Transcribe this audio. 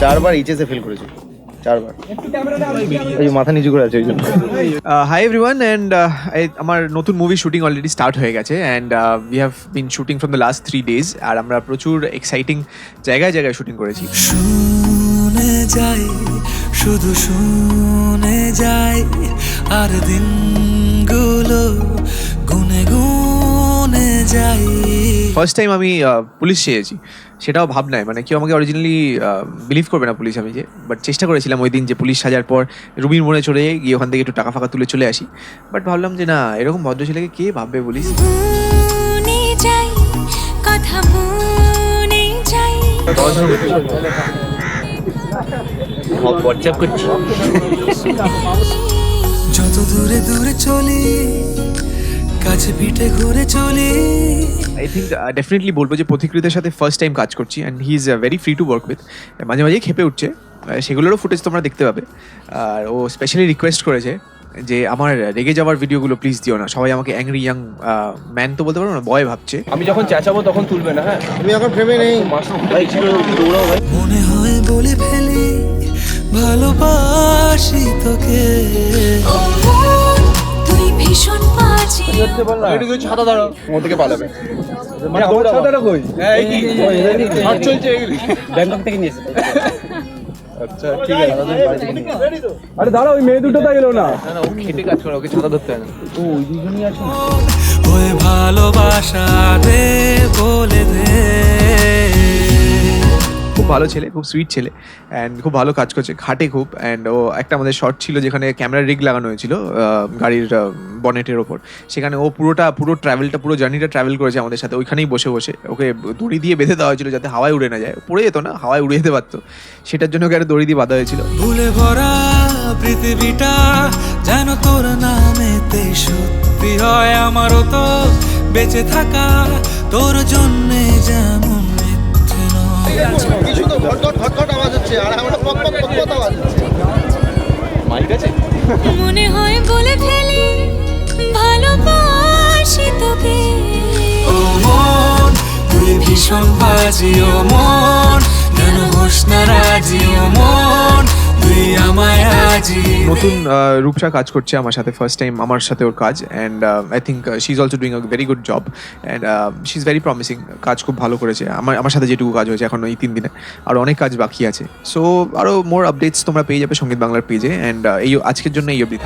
চারবার HSA fail করেছি। চারবার। এই যে মাথা নিচু করে আছে ওই জন্য। হাই এভরিওয়ান অ্যান্ড আমার নতুন মুভি শুটিং অলরেডি স্টার্ট হয়ে গেছে and we have been shooting from the last three days আর আমরা প্রচুর এক্সাইটিং জায়গায় জায়গায় শুটিং করেছি। শুনে যাই শুধু শুনে যাই আর দিনগুলো গুনে গুনে যাই। ফার্স্ট টাইম আমি পুলিশ চেয়েছি সেটাও ভাবনায়। মানে কেউ আমাকে অরিজিনালি বিলিভ করবে না পুলিশ আমি যে বাট চেষ্টা করেছিলাম ওই দিন যে পুলিশ সাজার পর রুবির মোড়ে চলে যাই গিয়ে ওখান থেকে একটু টাকা ফাঁকা তুলে চলে আসি। বাট ভাবলাম যে না এরকম ভদ্র ছেলেকে কে ভাববে পুলিশ মনে মনে যত দূরে দূরে চলি কাছে পিঠে ঘুরে চলি। আই থিঙ্ক ডেফিনেটলি বলব যে পথিকৃতের সাথে ফার্স্ট টাইম কাজ করছি and he is very free to work with মাঝে মাঝে খেপে উঠছে। আহ, সেগুলোরও ফুটেজ তোমরা দেখতে পাবে। আর ও স্পেশালি রিকোয়েস্ট করেছে যে আমার রেগে যাওয়ার ভিডিওগুলো প্লিজ দিও না। সবাই আমাকে অ্যাংরি ইয়াং ম্যান তো বলতে পারব না বয় ভাবছে। আমি যখন চেঁচাবো তখন তুলবে না হ্যাঁ? তুমি এখন ফ্রেমে নেই। ভাই ছিল দৌড়াও ভাই। মনে হয় বলে ফেলি ভালোবাসি তোকে। তুই ভীষণ বাজে একটু কিছু ছাতা ধরো। ওর থেকে পালাবে? মানে আমার ছাতাটা কই? হ্যাঁ এই কি? হাট চলছে ব্যাংকক থেকে নিয়েছে আচ্ছা ঠিক আছে। আরে দাঁড়া ওই মেয়ে দুটো তো এলো না না ও খেটে কাজ করে ওকে ছাতা ধরতে হয় না। ওই ভালোবাসা দে। ভালো ছেলে, খুব সুইট ছেলে অ্যান্ড খুব ভালো কাজ করছে, খাটে খুব অ্যান্ড ও একটা আমাদের শর্ট ছিল যেখানে ক্যামেরা রিগ লাগানো হয়েছিল গাড়ির বনেটের ওপর। সেখানে ও পুরোটা, পুরো ট্রাভেলটা পুরো জার্নিটা ট্রাভেল করেছে আমাদের সাথে, ওইখানেই বসে বসে। ওকে দড়ি দিয়ে বেঁধে দেওয়া হয়েছিল যাতে হাওয়ায় উড়ে না যায়। পড়ে যেত না, হাওয়ায় উড়ে যেতে পারতো। সেটার জন্য ওকে একটা দড়ি দিয়ে বাঁধা হয়েছিল। ভুলে ভরা পৃথিবীটা, যেন তোর নামেতে সত্যি হয় আমারও তো বেঁচে থাকা, তোর জন্যে যেমন কিছু তো ঘটঘট ঘটঘট আওয়াজ হচ্ছে আর আমরা পক পক পক পক আওয়াজ হচ্ছে মাইক আছে? মনে হয় বলে ফেলি ভালোবাসি তোকে। ও মন তুই ভীষণ বাজি ও মন। কেন হোস না রাজি ও মন। তুই আমায় আজি নতুন রূপসা কাজ করছে আমার সাথে ফার্স্ট টাইম আমার সাথে ওর কাজ and I think she is also doing a very good job and she is very promising কাজ খুব ভালো করেছে, আমার আমার সাথে যেটুকু কাজ হয়েছে এখন এই তিন দিনে, আর অনেক কাজ বাকি আছে সো আরও মোর আপডেটস তোমরা পেয়ে যাবে সংগীত বাংলার পেজে অ্যান্ড এই আজকের জন্য এই অবধি।